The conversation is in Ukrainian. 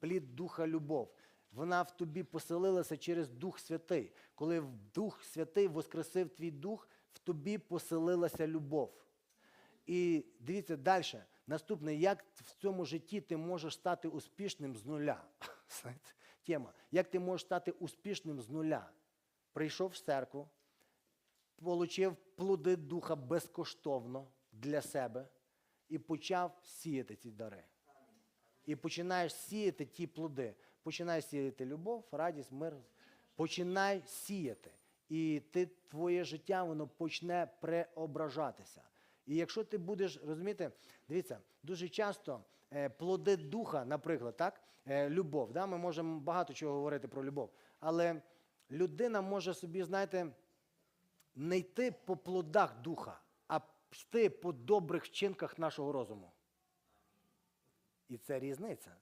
плід Духа любов. Вона в тобі поселилася через Дух Святий. Коли Дух Святий воскресив твій дух, в тобі поселилася любов. І дивіться далі. Наступне, як в цьому житті ти можеш стати успішним з нуля. Тема. Як ти можеш стати успішним з нуля? Прийшов в церкву, отримав плоди духа безкоштовно для себе і почав сіяти ці дари. І починаєш сіяти ті плоди. Починаєш сіяти любов, радість, мир. Починай сіяти. І ти, твоє життя воно почне преображатися. І якщо ти будеш розумієте, дивіться, дуже часто е, плоди духа, наприклад, так, е, любов. Да? Ми можемо багато чого говорити про любов. Але людина може собі, знаєте, не йти по плодах духа, а йти по добрих вчинках нашого розуму. І це різниця.